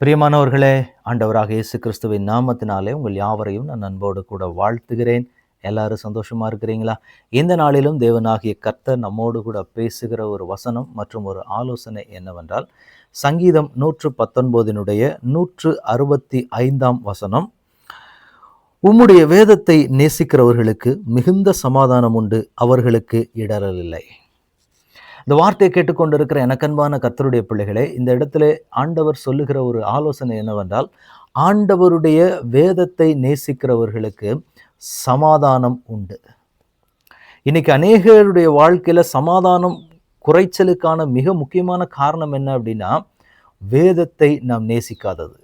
பிரியமானவர்களே ஆண்டவராக இயேசு கிறிஸ்துவின் நாமத்தினாலே உங்கள் யாவரையும் நான் அன்போடு கூட வாழ்த்துகிறேன். எல்லாரும் சந்தோஷமாக இருக்கிறீங்களா? இந்த நாளிலும் தேவனாகிய கர்த்தர் நம்மோடு கூட பேசுகிற ஒரு வசனம் மற்றும் ஒரு ஆலோசனை என்னவென்றால் சங்கீதம் நூற்று பத்தொன்பதினுடைய நூற்று அறுபத்தி ஐந்தாம் வசனம் உம்முடைய வேதத்தை நேசிக்கிறவர்களுக்கு மிகுந்த சமாதானம் உண்டு அவர்களுக்கு இடரல் இல்லை. இந்த வார்த்தையை கேட்டுக்கொண்டிருக்கிற எனக்கன்பான கத்தருடைய பிள்ளைகளே இந்த இடத்துல ஆண்டவர் சொல்லுகிற ஒரு ஆலோசனை என்னவென்றால் ஆண்டவருடைய வேதத்தை நேசிக்கிறவர்களுக்கு சமாதானம் உண்டு. இன்னைக்கு அநேகருடைய வாழ்க்கையில் சமாதானம் குறைச்சலுக்கான மிக முக்கியமான காரணம் என்ன அப்படின்னா வேதத்தை நாம் நேசிக்காதது.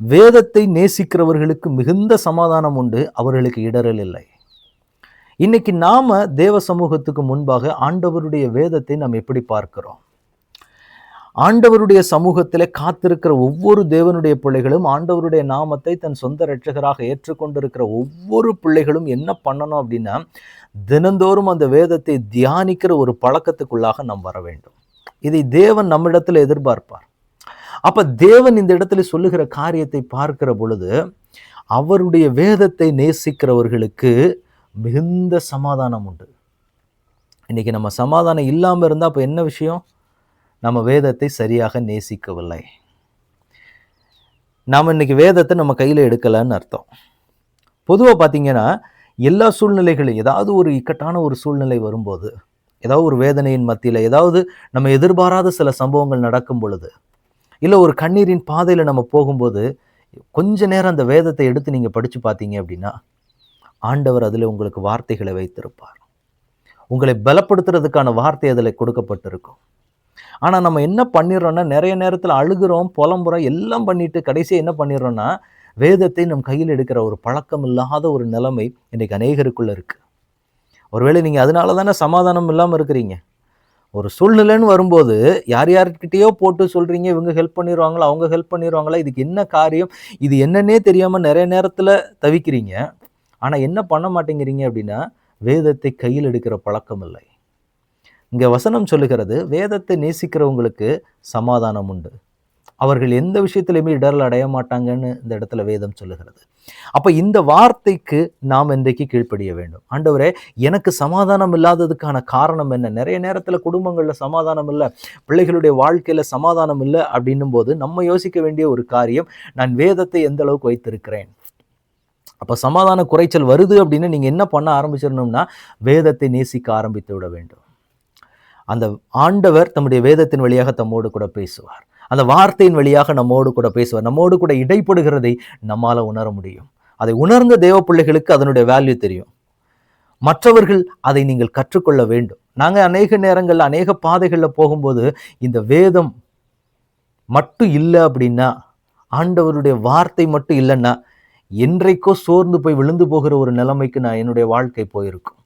வேதத்தை நேசிக்கிறவர்களுக்கு மிகுந்த சமாதானம் உண்டு அவர்களுக்கு இடரல் இல்லை. இன்னைக்கு நாம தேவ சமூகத்துக்கு முன்பாக ஆண்டவருடைய வேதத்தை நாம் எப்படி பார்க்கிறோம்? ஆண்டவருடைய சமூகத்தில் காத்திருக்கிற ஒவ்வொரு தேவனுடைய பிள்ளைகளும் ஆண்டவருடைய நாமத்தை தன் சொந்த இரட்சகராக ஏற்றுக்கொண்டிருக்கிற ஒவ்வொரு பிள்ளைகளும் என்ன பண்ணணும் அப்படின்னா தினந்தோறும் அந்த வேதத்தை தியானிக்கிற ஒரு பழக்கத்துக்குள்ளாக நாம் வர வேண்டும். இதை தேவன் நம்மிடத்தில் எதிர்பார்ப்பார். அப்ப தேவன் இந்த இடத்துல சொல்லுகிற காரியத்தை பார்க்கிற பொழுது அவருடைய வேதத்தை நேசிக்கிறவர்களுக்கு மிகுந்த சமாதானம் உண்டு. இன்றைக்கி நம்ம சமாதானம் இல்லாமல் இருந்தால் அப்போ என்ன விஷயம்? நம்ம வேதத்தை சரியாக நேசிக்கவில்லை. நாம் இன்றைக்கி வேதத்தை நம்ம கையில் எடுக்கலைன்னு அர்த்தம். பொதுவாக பார்த்தீங்கன்னா எல்லா சூழ்நிலைகளும் ஏதாவது ஒரு இக்கட்டான ஒரு சூழ்நிலை வரும்போது ஏதாவது ஒரு வேதனையின் மத்தியில் ஏதாவது நம்ம எதிர்பாராத சில சம்பவங்கள் நடக்கும் பொழுது இல்லை ஒரு கண்ணீரின் பாதையில் நம்ம போகும்போது கொஞ்ச நேரம் அந்த வேதத்தை எடுத்து நீங்கள் படித்து பார்த்தீங்க அப்படின்னா ஆண்டவர் அதில் உங்களுக்கு வார்த்தைகளை வைத்திருப்பார். உங்களை பலப்படுத்துறதுக்கான வார்த்தை அதில் கொடுக்கப்பட்டிருக்கும். ஆனால் நம்ம என்ன பண்ணிடுறோம்னா நிறைய நேரத்தில் அழுகிறோம் புலம்புறோம் எல்லாம் பண்ணிட்டு கடைசியாக என்ன பண்ணிடுறோன்னா வேதத்தை நம் கையில் எடுக்கிற ஒரு பழக்கம் இல்லாத ஒரு நிலைமை இன்றைக்கு அநேகருக்குள்ள இருக்குது ஒருவேளை நீங்கள் அதனால தானே சமாதானம் இல்லாமல் இருக்கிறீங்க. ஒரு சூழ்நிலைன்னு வரும்போது யார் யார்கிட்டயோ போட்டு சொல்கிறீங்க இவங்க ஹெல்ப் பண்ணிடுவாங்களா அவங்க ஹெல்ப் பண்ணிடுவாங்களா இதுக்கு என்ன காரியம் இது என்னன்னே தெரியாமல் நிறைய நேரத்தில் தவிக்கிறீங்க. ஆனால் என்ன பண்ண மாட்டேங்கிறீங்க அப்படின்னா வேதத்தை கையில் எடுக்கிற பழக்கம் இல்லை. இங்கே வசனம் சொல்லுகிறது வேதத்தை நேசிக்கிறவங்களுக்கு சமாதானம் உண்டு. அவர்கள் எந்த விஷயத்திலையுமே இடரல் அடைய மாட்டாங்கன்னு இந்த இடத்துல வேதம் சொல்லுகிறது. அப்போ இந்த வார்த்தைக்கு நாம் இன்றைக்கு கீழ்ப்படிய வேண்டும். ஆண்டவரே எனக்கு சமாதானம் இல்லாததுக்கான காரணம் என்ன? நிறைய நேரத்தில் குடும்பங்களில் சமாதானம் இல்லை பிள்ளைகளுடைய வாழ்க்கையில் சமாதானம் இல்லை அப்படின்னும் போது நம்ம யோசிக்க வேண்டிய ஒரு காரியம் நான் வேதத்தை எந்த அளவுக்கு வைத்திருக்கிறேன்? அப்போ சமாதான குறைச்சல் வருது அப்படின்னு நீங்கள் என்ன பண்ண ஆரம்பிச்சிடணும்னா வேதத்தை நேசிக்க ஆரம்பித்து விட வேண்டும். அந்த ஆண்டவர் தம்முடைய வேதத்தின் வழியாக தம்மோடு கூட பேசுவார். அந்த வார்த்தையின் வழியாக நம்மோடு கூட பேசுவார். நம்மோடு கூட இடைப்படுகிறதை நம்மால் உணர முடியும். அதை உணர்ந்த தேவ பிள்ளைகளுக்கு அதனுடைய வேல்யூ தெரியும். மற்றவர்கள் அதை நீங்கள் கற்றுக்கொள்ள வேண்டும். நாங்கள் அநேக நேரங்களில் அநேக பாதைகளில் போகும்போது இந்த வேதம் மட்டும் இல்லை அப்படின்னா ஆண்டவருடைய வார்த்தை மட்டும் இல்லைன்னா என்றைக்கோ சோர்ந்து போய் விழுந்து போகிற ஒரு நிலைமைக்கு நான் என்னுடைய வாழ்க்கை போயிருக்கும்.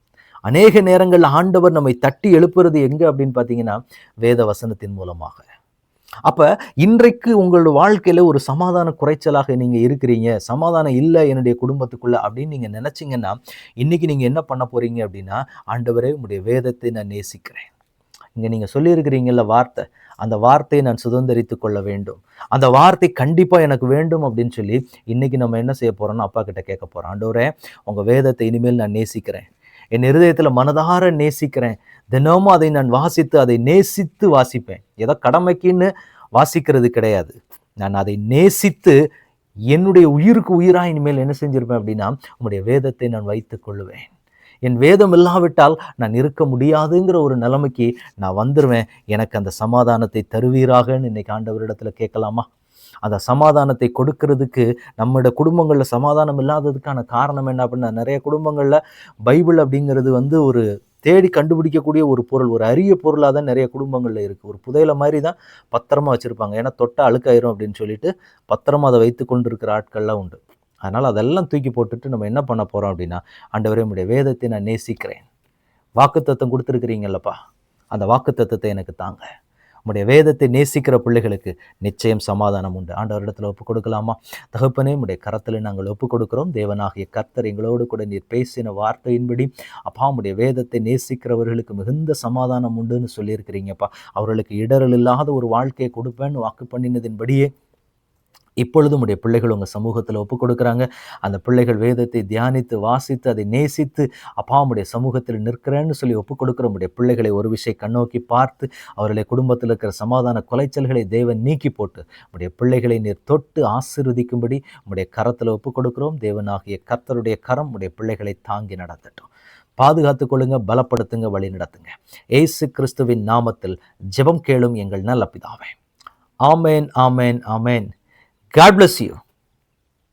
அநேக நேரங்கள் ஆண்டவர் நம்மை தட்டி எழுப்புறது எங்கே அப்படின்னு பார்த்தீங்கன்னா வேத வசனத்தின் மூலமாக. அப்போ இன்றைக்கு உங்களோட வாழ்க்கையில் ஒரு சமாதான குறைச்சலாக நீங்கள் இருக்கிறீங்க சமாதானம் இல்லை என்னுடைய குடும்பத்துக்குள்ளே அப்படின்னு நீங்கள் நினச்சிங்கன்னா இன்றைக்கி நீங்கள் என்ன பண்ண போகிறீங்க அப்படின்னா ஆண்டவரே உங்களுடைய வேதத்தை நான் நேசிக்கிறேன். இங்கே நீங்கள் சொல்லியிருக்கிறீங்கள வார்த்தை அந்த வார்த்தையை நான் சுதந்திரித்து கொள்ள வேண்டும். அந்த வார்த்தை கண்டிப்பாக எனக்கு வேண்டும் அப்படின்னு சொல்லி இன்னைக்கு நம்ம என்ன செய்ய போகிறோம்னு அப்பா கிட்ட கேட்க போகிறோம் ஆண்டவரே உங்கள் வேதத்தை இனிமேல் நான் நேசிக்கிறேன். என் இருதயத்தில் மனதார நேசிக்கிறேன். தினமும் அதை நான் வாசித்து அதை நேசித்து வாசிப்பேன். ஏதோ கடமைக்குன்னு வாசிக்கிறது கிடையாது. நான் அதை நேசித்து என்னுடைய உயிருக்கு உயிராக இனிமேல் என்ன செஞ்சிருப்பேன் அப்படின்னா உங்களுடைய வேதத்தை நான் வைத்துக் கொள்ளுவேன். என் வேதம் இல்லாவிட்டால் நான் இருக்க முடியாதுங்கிற ஒரு நிலைமைக்கு நான் வந்துடுவேன் எனக்கு அந்த சமாதானத்தை தருவீராகன்னு இன்னைக்கு ஆண்டவரிடத்துல கேட்கலாமா? அந்த சமாதானத்தை கொடுக்கறதுக்கு நம்மளோட குடும்பங்களில் சமாதானம் இல்லாததுக்கான காரணம் என்ன அப்படின்னா நிறைய குடும்பங்களில் பைபிள் அப்படிங்கிறது வந்து ஒரு தேடி கண்டுபிடிக்கக்கூடிய ஒரு பொருள் ஒரு அரிய பொருளாக தான் நிறைய குடும்பங்களில் இருக்குது ஒரு புதையலை மாதிரி தான் பத்திரமா வச்சுருப்பாங்க. ஏன்னா தொட்டா அழுக்காயிரும் அப்படின்னு சொல்லிட்டு பத்திரமா அதை வைத்து கொண்டு இருக்கிற ஆட்கள்லாம் உண்டு. அதனால் அதெல்லாம் தூக்கி போட்டுட்டு நம்ம என்ன பண்ண போகிறோம் அப்படின்னா ஆண்டவரே உடைய வேதத்தை நான் நேசிக்கிறேன். வாக்குத்தத்தம் கொடுத்துருக்கிறீங்கல்லப்பா. அந்த வாக்குத்தத்தத்தை எனக்கு தாங்க. உம்முடைய வேதத்தை நேசிக்கிற பிள்ளைகளுக்கு நிச்சயம் சமாதானம் உண்டு. ஆண்டவரிடத்தில் ஒப்பு கொடுக்கலாமா? தகப்பனே உடைய கரத்தில் நாங்கள் ஒப்பு கொடுக்கிறோம். தேவனாகிய கர்த்தர் எங்களோடு கூட நீர் பேசின வார்த்தையின்படி அப்பா உடைய வேதத்தை நேசிக்கிறவர்களுக்கு மிகுந்த சமாதானம் உண்டுன்னு சொல்லியிருக்கிறீங்கப்பா. அவர்களுக்கு இடரல் இல்லாத ஒரு வாழ்க்கையை கொடுப்பேன்னு வாக்கு பண்ணினதின்படியே இப்பொழுதும் உடைய பிள்ளைகள் உங்கள் சமூகத்தில் ஒப்புக் கொடுக்குறாங்க. அந்த பிள்ளைகள் வேதத்தை தியானித்து வாசித்து அதை நேசித்து அப்பா உடைய சமூகத்தில் நிற்கிறேன்னு சொல்லி ஒப்புக் கொடுக்குற உடைய பிள்ளைகளை ஒரு விஷயம் கண்ணோக்கி பார்த்து அவர்களை குடும்பத்தில் இருக்கிற சமாதான குலைச்சல்களை தேவன் நீக்கி போட்டு உடைய பிள்ளைகளை நீர் தொட்டு ஆசீர்வதிக்கும்படி உடைய கரத்தில் ஒப்புக் கொடுக்குறோம். தேவனாகிய கர்த்தருடைய கரம் உடைய பிள்ளைகளை தாங்கி நடத்தட்டும். பாதுகாத்து கொள்ளுங்க பலப்படுத்துங்க வழி நடத்துங்க. ஏசு கிறிஸ்துவின் நாமத்தில் ஜெபம் கேளும் எங்கள் நல்ல பிதாவே. ஆமேன் ஆமேன் ஆமேன். God bless you